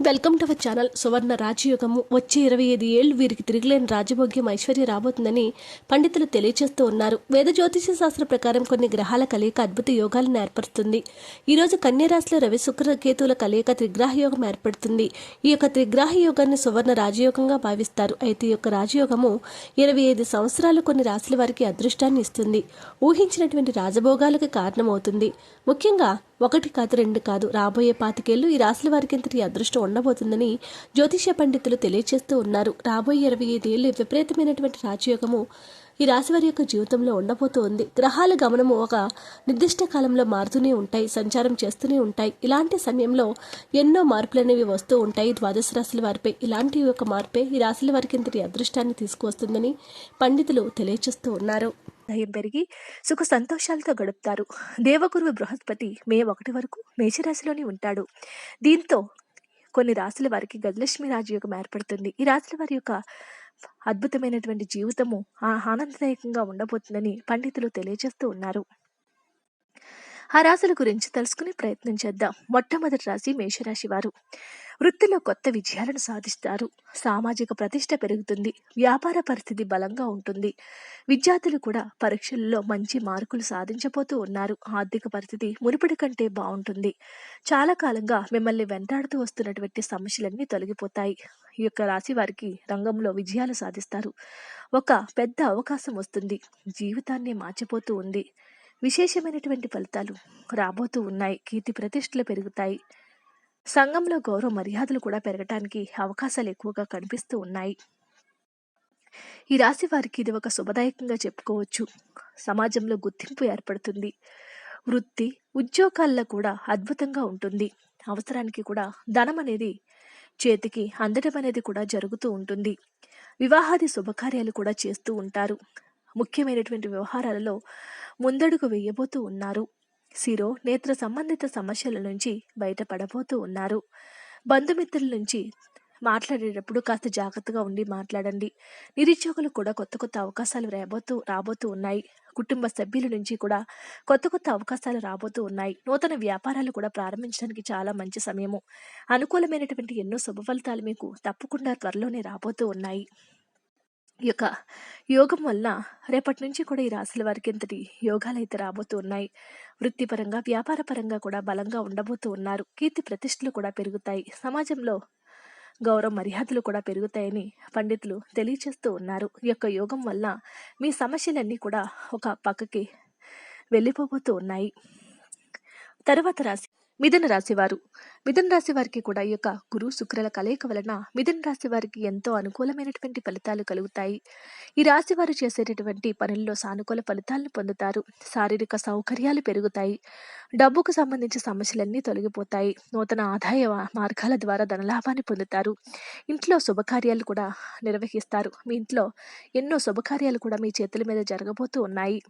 Welcome to our channel సువర్ణ రాజయోగము వచ్చే ఇరవై ఐదు ఏళ్ళు వీరికి తిరిగిలేని రాజభోగ్యం ఐశ్వర్య రాబోతుందని పండితులు తెలియజేస్తూ ఉన్నారు వేద జ్యోతిష శాస్త్ర ప్రకారం కొన్ని గ్రహాల కలయిక అద్భుత యోగాలను ఏర్పరుస్తుంది ఈరోజు కన్యరాశిలో రవి శుక్ర కేతువుల కలయిక త్రిగ్రాహ యోగం ఏర్పడుతుంది ఈ యొక్క త్రిగ్రహ యోగాన్ని సువర్ణ రాజయోగంగా భావిస్తారు అయితే ఈ యొక్క రాజయోగము ఇరవై ఐదు సంవత్సరాలు కొన్ని రాశుల వారికి అదృష్టాన్ని ఇస్తుంది ఊహించినటువంటి రాజభోగాలకు కారణమవుతుంది. ముఖ్యంగా ఒకటి కాదు రెండు కాదు రాబోయే పాతికేళ్ళు ఈ రాశుల వారికి ఇంతటి అదృష్టం ఉండబోతుందని జ్యోతిష పండితులు తెలియజేస్తూ ఉన్నారు. రాబోయే ఇరవై ఐదేళ్ళు విపరీతమైనటువంటి రాజయోగము ఈ రాశి వారి యొక్క జీవితంలో ఉండబోతూ ఉంది గ్రహాల గమనము ఒక నిర్దిష్ట కాలంలో మారుతూనే ఉంటాయి సంచారం చేస్తూనే ఉంటాయి. ఇలాంటి సమయంలో ఎన్నో మార్పులు అనేవి వస్తూ ఉంటాయి ద్వాదశ రాశుల వారిపై. ఇలాంటి ఒక మార్పే ఈ రాశుల వారికి ఇంతటి అదృష్టాన్ని తీసుకువస్తుందని పండితులు తెలియజేస్తూ ఉన్నారు. దయం పెరిగి సుఖ సంతోషాలతో గడుపుతారు. దేవగురువు బృహస్పతి మే ఒకటి వరకు మేషరాశిలోనే ఉంటాడు. దీంతో కొన్ని రాసుల వారికి గజలక్ష్మి రాజయోగం ఏర్పడుతుంది. ఈ రాసుల వారి యొక్క అద్భుతమైనటువంటి జీవితము ఆ ఆనందదాయకంగా ఉండబోతుందని పండితులు తెలియజేస్తూ ఉన్నారు. ఆ రాశుల గురించి తెలుసుకునే ప్రయత్నం చేద్దాం. మొట్టమొదటి రాశి మేషరాశి వారు. వృత్తిలో కొత్త విజయాలను సాధిస్తారు. సామాజిక ప్రతిష్ట పెరుగుతుంది. వ్యాపార పరిస్థితి బలంగా ఉంటుంది. విద్యార్థులు కూడా పరీక్షల్లో మంచి మార్కులు సాధించబోతూ ఉన్నారు. ఆర్థిక పరిస్థితి మునుపటి కంటే బాగుంటుంది. చాలా కాలంగా మిమ్మల్ని వెంటాడుతూ వస్తున్నటువంటి సమస్యలన్నీ తొలగిపోతాయి. ఈ యొక్క రాశి వారికి రంగంలో విజయాలు సాధిస్తారు. ఒక పెద్ద అవకాశం వస్తుంది. జీవితాన్ని మార్చిపోతూ ఉంది. విశేషమైనటువంటి ఫలితాలు రాబోతూ ఉన్నాయి. కీర్తి ప్రతిష్టలు పెరుగుతాయి. సంఘంలో గౌరవ మర్యాదలు కూడా పెరగటానికి అవకాశాలు ఎక్కువగా కనిపిస్తూ ఉన్నాయి. ఈ రాశి వారికి ఇది ఒక శుభదాయకంగా చెప్పుకోవచ్చు. సమాజంలో గుర్తింపు ఏర్పడుతుంది. వృత్తి ఉద్యోగాల్లో కూడా అద్భుతంగా ఉంటుంది. అవసరానికి కూడా ధనం అనేది చేతికి అందడం అనేది కూడా జరుగుతూ ఉంటుంది. వివాహాది శుభకార్యాలు కూడా చేస్తూ ఉంటారు. ముఖ్యమైనటువంటి వ్యవహారాలలో ముందడుగు వేయబోతూ ఉన్నారు. సిరో నేత్ర సంబంధిత సమస్యల నుంచి బయటపడబోతూ ఉన్నారు. బంధుమిత్రుల నుంచి మాట్లాడేటప్పుడు కాస్త జాగ్రత్తగా ఉండి మాట్లాడండి. నిరుద్యోగులు కూడా కొత్త కొత్త అవకాశాలు రాబోతూ రాబోతూ ఉన్నాయి. కుటుంబ సభ్యుల నుంచి కూడా కొత్త కొత్త అవకాశాలు రాబోతూ ఉన్నాయి. నూతన వ్యాపారాలు కూడా ప్రారంభించడానికి చాలా మంచి సమయము. అనుకూలమైనటువంటి ఎన్నో శుభ ఫలితాలు మీకు తప్పకుండా త్వరలోనే రాబోతూ ఉన్నాయి. ఈ యొక్క యోగం వల్ల రేపటి నుంచి కూడా ఈ రాశుల వారికి ఇంతటి యోగాలు అయితే రాబోతూ ఉన్నాయి. వృత్తిపరంగా వ్యాపార పరంగా కూడా బలంగా ఉండబోతూ ఉన్నారు. కీర్తి ప్రతిష్టలు కూడా పెరుగుతాయి. సమాజంలో గౌరవ మర్యాదలు కూడా పెరుగుతాయని పండితులు తెలియచేస్తూ ఉన్నారు. ఈ యొక్క యోగం వల్ల మీ సమస్యలన్నీ కూడా ఒక పక్కకి వెళ్ళిపోబోతూ ఉన్నాయి. తర్వాత రాశి మిథున రాశివారు. మిథున రాశి వారికి కూడా ఈ యొక్క గురు శుక్రుల కలయిక వలన మిథున రాశి వారికి ఎంతో అనుకూలమైనటువంటి ఫలితాలు కలుగుతాయి. ఈ రాశి వారు చేసేటటువంటి పనుల్లో సానుకూల ఫలితాలను పొందుతారు. శారీరక సౌకర్యాలు పెరుగుతాయి. డబ్బుకు సంబంధించిన సమస్యలన్నీ తొలగిపోతాయి. నూతన ఆదాయ మార్గాల ద్వారా ధనలాభాన్ని పొందుతారు. ఇంట్లో శుభకార్యాలు కూడా నిర్వహిస్తారు. మీ ఇంట్లో ఎన్నో శుభకార్యాలు కూడా మీ చేతుల మీద జరగబోతూ ఉన్నాయి.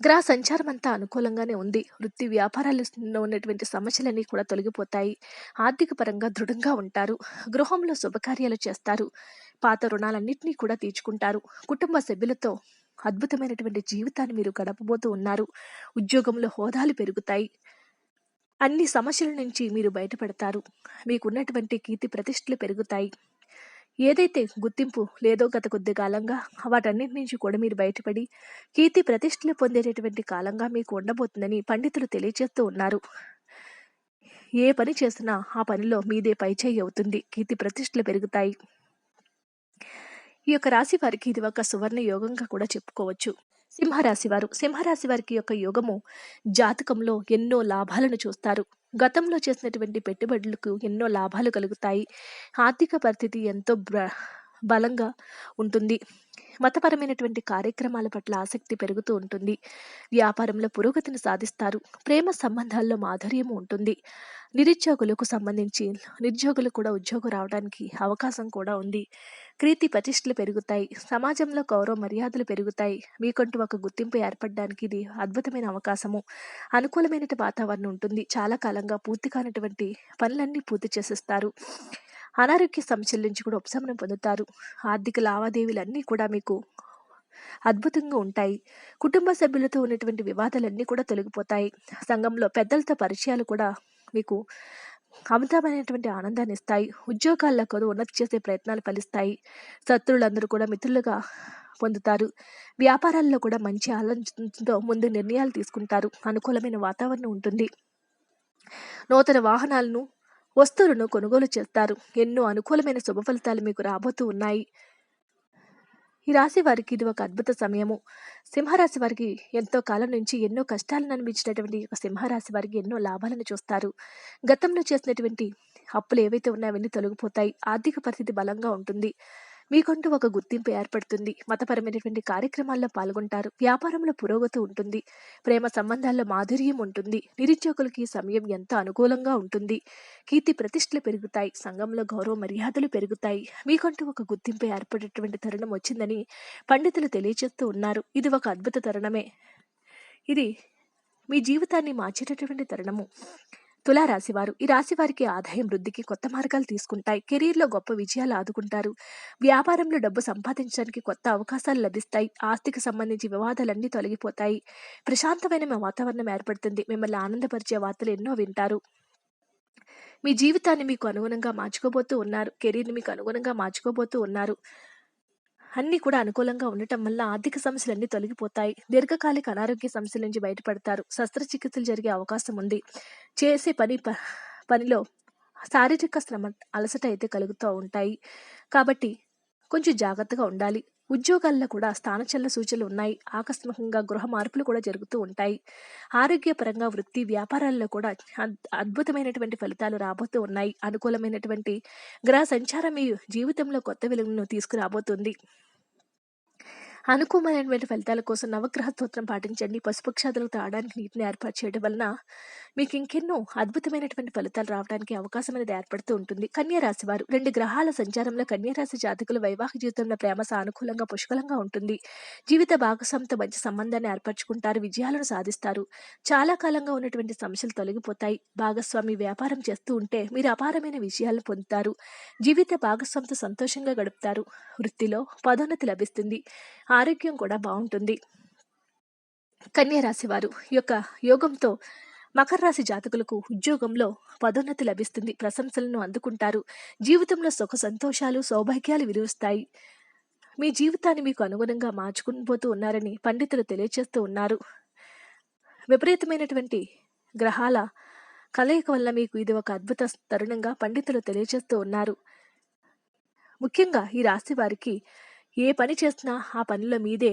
గ్రహ సంచారం అంతా అనుకూలంగానే ఉంది. వృత్తి వ్యాపారాలలో ఉన్నటువంటి సమస్యలన్నీ కూడా తొలగిపోతాయి. ఆర్థిక పరంగా దృఢంగా ఉంటారు. గృహంలో శుభకార్యాలు చేస్తారు. పాత రుణాలన్నింటినీ కూడా తీర్చుకుంటారు. కుటుంబ సభ్యులతో అద్భుతమైనటువంటి జీవితాన్ని మీరు గడపబోతూ ఉన్నారు. ఉద్యోగంలో హోదాలు పెరుగుతాయి. అన్ని సమస్యల నుంచి మీరు బయటపడతారు. మీకున్నటువంటి కీర్తి ప్రతిష్టలు పెరుగుతాయి. ఏదైతే గుర్తింపు లేదో గత కొద్ది కాలంగా వాటన్నిటి నుంచి కూడా మీరు బయటపడి కీర్తి ప్రతిష్టలు పొందేటటువంటి కాలంగా మీకు ఉండబోతుందని పండితులు తెలియజేస్తూ ఉన్నారు. ఏ పని చేసినా ఆ పనిలో మీదే పైచేయి అవుతుంది. కీర్తి ప్రతిష్టలు పెరుగుతాయి. ఈ యొక్క రాశి వారికి ఇది ఒక సువర్ణ యోగంగా కూడా చెప్పుకోవచ్చు. సింహరాశి వారు సింహరాశి వారికి యొక్క యోగము జాతకంలో ఎన్నో లాభాలను చూస్తారు. గతంలో చేసినటువంటి పెట్టుబడులకు ఎన్నో లాభాలు కలుగుతాయి. ఆర్థిక పరిస్థితి ఎంతో బలంగా ఉంటుంది. మతపరమైనటువంటి కార్యక్రమాల పట్ల ఆసక్తి పెరుగుతూ ఉంటుంది. వ్యాపారంలో పురోగతిని సాధిస్తారు. ప్రేమ సంబంధాల్లో మాధుర్యం ఉంటుంది. నిరుద్యోగులకు సంబంధించి నిరుద్యోగులు కూడా ఉద్యోగం రావడానికి అవకాశం కూడా ఉంది. కీర్తి ప్రతిష్టలు పెరుగుతాయి సమాజంలో గౌరవ మర్యాదలు పెరుగుతాయి. మీకంటూ ఒక గుర్తింపు ఏర్పడడానికి ఇది అద్భుతమైన అవకాశము. అనుకూలమైన వాతావరణం ఉంటుంది. చాలా కాలంగా పూర్తి కానటువంటి పనులన్నీ పూర్తి చేసేస్తారు. అనారోగ్య సమస్యల నుంచి కూడా ఉపశమనం పొందుతారు. ఆర్థిక లావాదేవీలన్నీ కూడా మీకు అద్భుతంగా ఉంటాయి. కుటుంబ సభ్యులతో ఉన్నటువంటి వివాదాలన్నీ కూడా తొలగిపోతాయి. సంఘంలో పెద్దలతో పరిచయాలు కూడా మీకు అమితమైనటువంటి ఆనందాన్ని ఇస్తాయి. ఉద్యోగాల్లో కూడా ఉన్నతి చేసే ప్రయత్నాలు ఫలిస్తాయి. శత్రువులందరూ కూడా మిత్రులుగా పొందుతారు. వ్యాపారాల్లో కూడా మంచి ఆలోచనతో ముందు నిర్ణయాలు తీసుకుంటారు. అనుకూలమైన వాతావరణం ఉంటుంది. నూతన వాహనాలను వస్తువులను కొనుగోలు చేస్తారు. ఎన్నో అనుకూలమైన శుభ ఫలితాలు మీకు రాబోతూ ఉన్నాయి. ఈ రాశి వారికి ఇది ఒక అద్భుత సమయము. సింహరాశి వారికి ఎంతో కాలం నుంచి ఎన్నో కష్టాలను అనిపించినటువంటి ఒక సింహరాశి వారికి ఎన్నో లాభాలను చూస్తారు. గతంలో చేసినటువంటి అప్పులు ఏవైతే ఉన్నాయో అవన్నీ తొలగిపోతాయి. ఆర్థిక పరిస్థితి బలంగా ఉంటుంది. మీకంటూ ఒక గుర్తింపు ఏర్పడుతుంది. మతపరమైనటువంటి కార్యక్రమాల్లో పాల్గొంటారు. వ్యాపారంలో పురోగతి ఉంటుంది. ప్రేమ సంబంధాల్లో మాధుర్యం ఉంటుంది. నిరుద్యోగులకి సమయం ఎంతో అనుకూలంగా ఉంటుంది. కీర్తి ప్రతిష్టలు పెరుగుతాయి. సంఘంలో గౌరవ మర్యాదలు పెరుగుతాయి. మీకంటూ ఒక గుర్తింపు ఏర్పడేటువంటి తరుణం వచ్చిందని పండితులు తెలియజేస్తూ ఉన్నారు. ఇది ఒక అద్భుత తరుణమే. ఇది మీ జీవితాన్ని మార్చేటటువంటి తరుణము. తులారాశివారు. ఈ రాశి వారికి ఆదాయం వృద్ధికి కొత్త మార్గాలు తీసుకుంటాయి. కెరీర్లో గొప్ప విజయాలు ఆదుకుంటారు. వ్యాపారంలో డబ్బు సంపాదించడానికి కొత్త అవకాశాలు లభిస్తాయి. ఆస్తికి సంబంధించి వివాదాలన్నీ తొలగిపోతాయి. ప్రశాంతమైన వాతావరణం ఏర్పడుతుంది. మిమ్మల్ని ఆనందపరిచే వార్తలు ఎన్నో వింటారు. మీ జీవితాన్ని మీకు అనుగుణంగా మార్చుకోబోతూ ఉన్నారు. కెరీర్ని మీకు అనుగుణంగా మార్చుకోబోతూ ఉన్నారు. అన్నీ కూడా అనుకూలంగా ఉండటం వల్ల ఆర్థిక సమస్యలన్నీ తొలగిపోతాయి. దీర్ఘకాలిక అనారోగ్య సమస్యల నుంచి బయటపడతారు. శస్త్రచికిత్సలు జరిగే అవకాశం ఉంది. చేసే పని ప- పనిలో శారీరక శ్రమ అలసట అయితే కలుగుతూ ఉంటాయి. కాబట్టి కొంచెం జాగ్రత్తగా ఉండాలి. ఉద్యోగాల్లో కూడా స్థానచల్ల సూచనలు ఉన్నాయి. ఆకస్మికంగా గృహ మార్పులు కూడా జరుగుతూ ఉంటాయి. ఆరోగ్యపరంగా వృత్తి వ్యాపారాల్లో కూడా అద్- అద్భుతమైనటువంటి ఫలితాలు రాబోతూ ఉన్నాయి. అనుకూలమైనటువంటి గ్రహ సంచారం మీ జీవితంలో కొత్త వెలుగును తీసుకురాబోతుంది. అనుకూలమైనటువంటి ఫలితాల కోసం నవగ్రహ స్తోత్రం పాటించండి. పశుపక్షాదులకు తాగడానికి నీటిని ఏర్పాటు చేయడం వలన మీకు ఇంకెన్నో అద్భుతమైనటువంటి ఫలితాలు రావడానికి అవకాశం అనేది ఏర్పడుతూ ఉంటుంది. కన్యారాశి వారు రెండు గ్రహాల సంచారంలో కన్యారాశి జాతకులు వైవాహిక జీవితంలో ప్రేమ సానుకూలంగా పుష్కలంగా ఉంటుంది. జీవిత భాగస్వామితో మంచి సంబంధాన్ని ఏర్పరచుకుంటారు విజయాలను సాధిస్తారు. చాలా కాలంగా ఉన్నటువంటి సమస్యలు తొలగిపోతాయి. భాగస్వామి వ్యాపారం చేస్తూ ఉంటే మీరు అపారమైన విజయాలను పొందుతారు. జీవిత భాగస్వామితో సంతోషంగా గడుపుతారు. వృత్తిలో పదోన్నతి లభిస్తుంది. ఆరోగ్యం కూడా బాగుంటుంది. కన్యా వారు ఈ యొక్క యోగంతో మకర రాశి జాతకులకు ఉద్యోగంలో పదోన్నతి లభిస్తుంది. ప్రశంసలను అందుకుంటారు. జీవితంలో సుఖ సంతోషాలు సౌభాగ్యాలు విలువస్తాయి. మీ జీవితాన్ని మీకు అనుగుణంగా మార్చుకునిపోతూ ఉన్నారని పండితులు తెలియజేస్తూ ఉన్నారు. విపరీతమైనటువంటి గ్రహాల కలయిక వల్ల మీకు ఇది ఒక అద్భుత తరుణంగా పండితులు తెలియజేస్తూ ఉన్నారు. ముఖ్యంగా ఈ రాశి వారికి ఏ పని చేసినా ఆ పనిలో మీదే